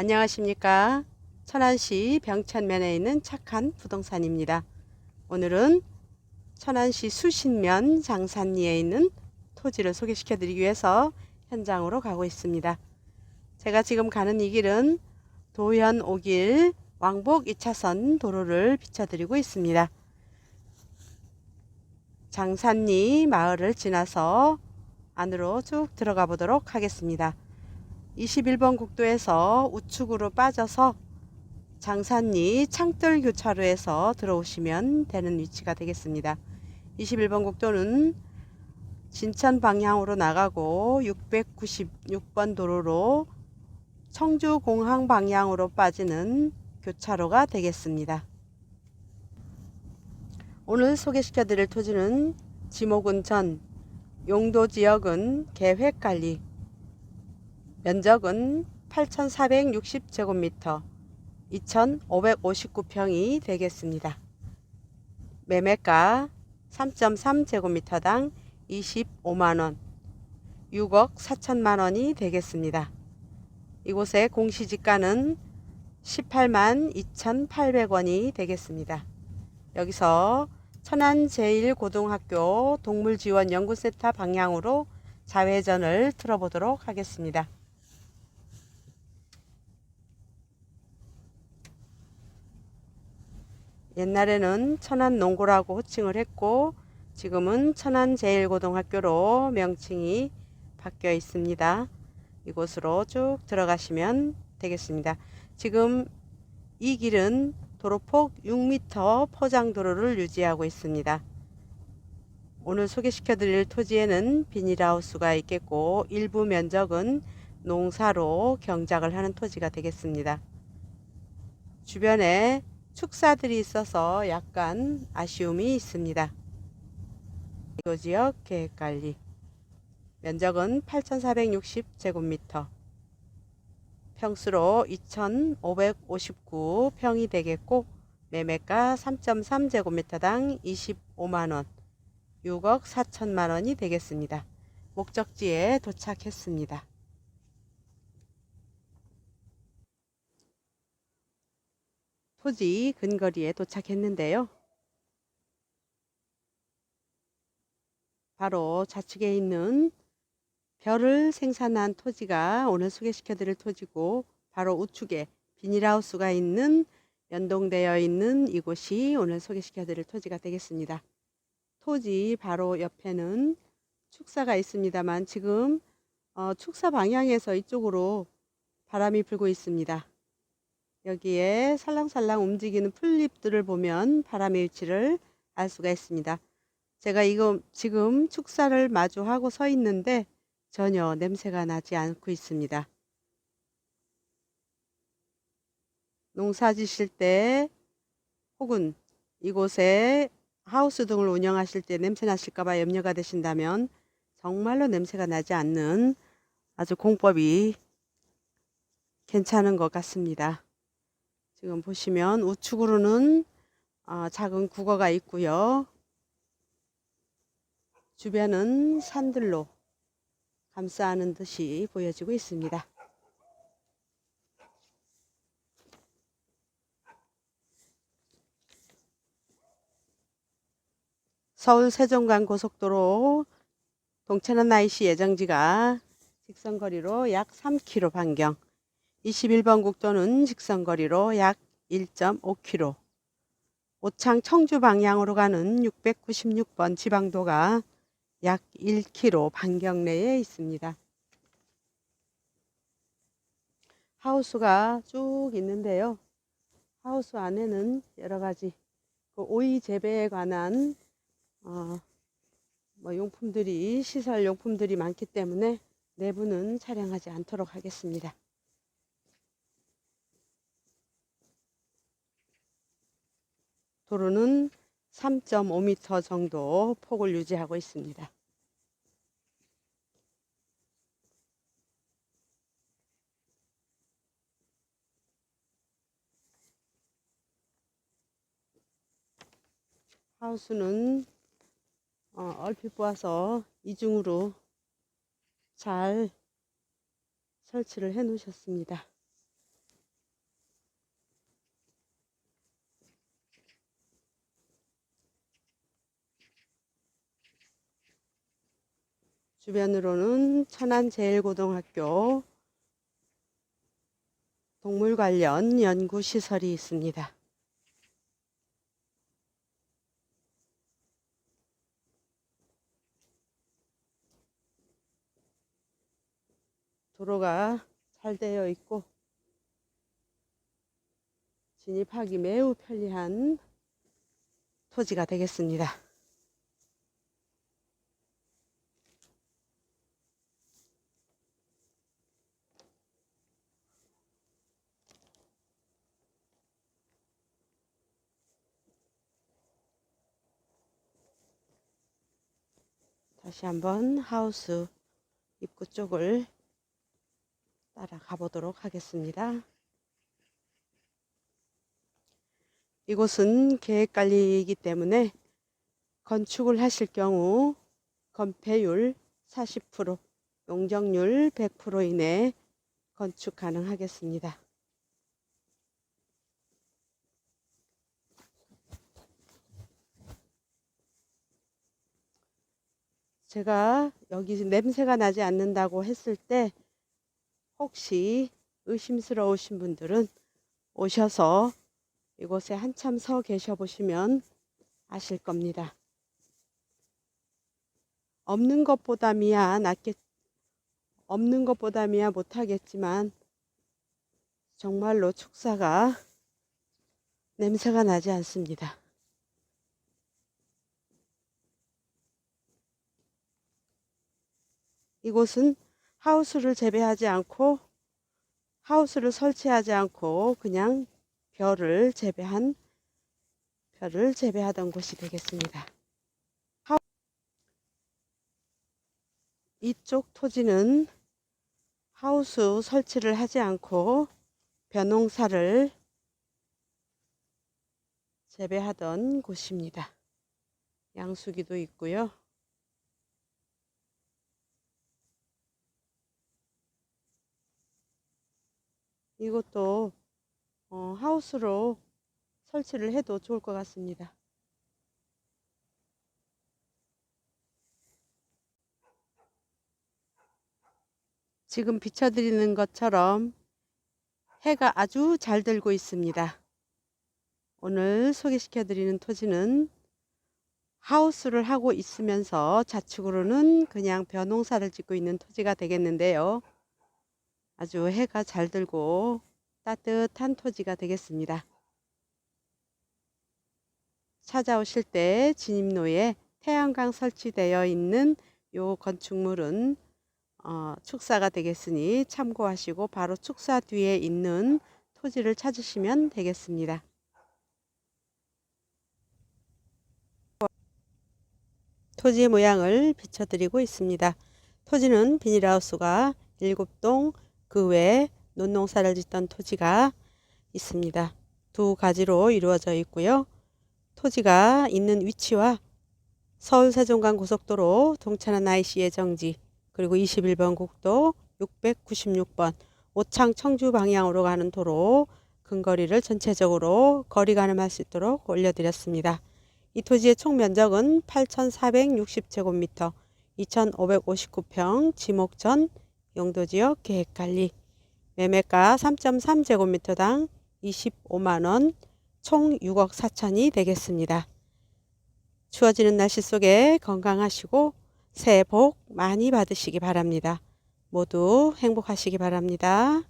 안녕하십니까. 천안시 병천면에 있는 착한 부동산입니다. 오늘은 천안시 수신면 장산리에 있는 토지를 소개시켜 드리기 위해서 현장으로 가고 있습니다. 제가 지금 가는 이 길은 도현 오길 왕복 2차선 도로를 비춰드리고 있습니다. 장산리 마을을 지나서 안으로 쭉 들어가 보도록 하겠습니다. 21번 국도에서 우측으로 빠져서 장산리 창뜰 교차로에서 들어오시면 되는 위치가 되겠습니다. 21번 국도는 진천 방향으로 나가고 696번 도로로 청주 공항 방향으로 빠지는 교차로가 되겠습니다. 오늘 소개시켜 드릴 토지는 지목은 전 용도 지역은 계획 관리 면적은 8,460제곱미터 2,559평이 되겠습니다. 매매가 3.3제곱미터당 25만원 6억 4천만 원이 되겠습니다. 이곳의 공시지가는 18만 2,800원이 되겠습니다. 여기서 천안제일고등학교 동물지원연구센터 방향으로 자회전을 틀어보도록 하겠습니다. 옛날에는 천안농고라고 호칭을 했고 지금은 천안제일고등학교로 명칭이 바뀌어 있습니다. 이곳으로 쭉 들어가시면 되겠습니다. 지금 이 길은 도로폭 6m 포장도로를 유지하고 있습니다. 오늘 소개시켜 드릴 토지에는 비닐하우스가 있겠고 일부 면적은 농사로 경작을 하는 토지가 되겠습니다. 주변에 축사들이 있어서 약간 아쉬움이 있습니다. 이거 지역 계획관리 면적은 8,460제곱미터 평수로 2,559평이 되겠고 매매가 3.3제곱미터당 25만원 6억 4천만원이 되겠습니다. 목적지에 도착했습니다. 토지 근거리에 도착했는데요. 바로 좌측에 있는 벼를 생산한 토지가 오늘 소개시켜 드릴 토지고 바로 우측에 비닐하우스가 있는 연동되어 있는 이곳이 오늘 소개시켜 드릴 토지가 되겠습니다. 토지 바로 옆에는 축사가 있습니다만 지금 어, 축사 방향에서 이쪽으로 바람이 불고 있습니다. 여기에 살랑살랑 움직이는 풀잎들을 보면 바람의 위치를 알 수가 있습니다. 제가 이거 지금 축사를 마주하고 서 있는데 전혀 냄새가 나지 않고 있습니다. 농사 지실 때 혹은 이곳에 하우스 등을 운영하실 때 냄새 나실까봐 염려가 되신다면 정말로 냄새가 나지 않는 아주 공법이 괜찮은 것 같습니다. 지금 보시면 우측으로는 어, 작은 국어가 있고요. 주변은 산들로 감싸는 듯이 보여지고 있습니다. 서울 세종간 고속도로 동천안 IC 예정지가 직선거리로 약 3km 반경 21번 국도는 직선거리로 약 1.5km 오창 청주 방향으로 가는 696번 지방도가 약 1km 반경 내에 있습니다. 하우스가 쭉 있는데요. 하우스 안에는 여러 가지 그 오이 재배에 관한 어, 뭐 용품들이 시설 용품들이 많기 때문에 내부는 촬영하지 않도록 하겠습니다. 도로는 3.5m 정도 폭을 유지하고 있습니다. 하우스는 어, 얼핏 보아서 이중으로 잘 설치를 해 놓으셨습니다. 주변으로는 천안제일고등학교 동물 관련 연구 시설이 있습니다. 도로가 잘 되어 있고 진입하기 매우 편리한 토지가 되겠습니다. 다시 한번 하우스 입구 쪽을 따라가 보도록 하겠습니다. 이곳은 계획관리이기 때문에 건축을 하실 경우 건폐율 40%, 용적률 100% 이내 건축 가능하겠습니다. 제가 여기 냄새가 나지 않는다고 했을 때 혹시 의심스러우신 분들은 오셔서 이곳에 한참 서 계셔 보시면 아실 겁니다. 없는 것보다 미야 낫겠, 없는 것보다 미야 못하겠지만 정말로 축사가 냄새가 나지 않습니다. 이곳은 하우스를 재배하지 않고 하우스를 설치하지 않고 그냥 벼를 재배한 벼를 재배하던 곳이 되겠습니다. 이쪽 토지는 하우스 설치를 하지 않고 벼농사를 재배하던 곳입니다. 양수기도 있고요. 이것도 어, 하우스로 설치를 해도 좋을 것 같습니다. 지금 비춰드리는 것처럼 해가 아주 잘 들고 있습니다. 오늘 소개시켜 드리는 토지는 하우스를 하고 있으면서 좌측으로는 그냥 벼농사를 짓고 있는 토지가 되겠는데요. 아주 해가 잘 들고 따뜻한 토지가 되겠습니다. 찾아오실 때 진입로에 태양광 설치되어 있는 요 건축물은 어, 축사가 되겠으니 참고하시고 바로 축사 뒤에 있는 토지를 찾으시면 되겠습니다. 토지 모양을 비춰드리고 있습니다. 토지는 비닐하우스가 7동 그 외에 논농사를 짓던 토지가 있습니다. 두 가지로 이루어져 있고요. 토지가 있는 위치와 서울 세종간 고속도로 동천안 IC의 정지 그리고 21번 국도 696번 오창 청주 방향으로 가는 도로 근거리를 전체적으로 거리 가늠할 수 있도록 올려드렸습니다. 이 토지의 총 면적은 8,460제곱미터, 2,559평, 지목전, 용도지역 계획관리, 매매가 3.3제곱미터당 25만원, 총 6억 4천이 되겠습니다. 추워지는 날씨 속에 건강하시고 새해 복 많이 받으시기 바랍니다. 모두 행복하시기 바랍니다.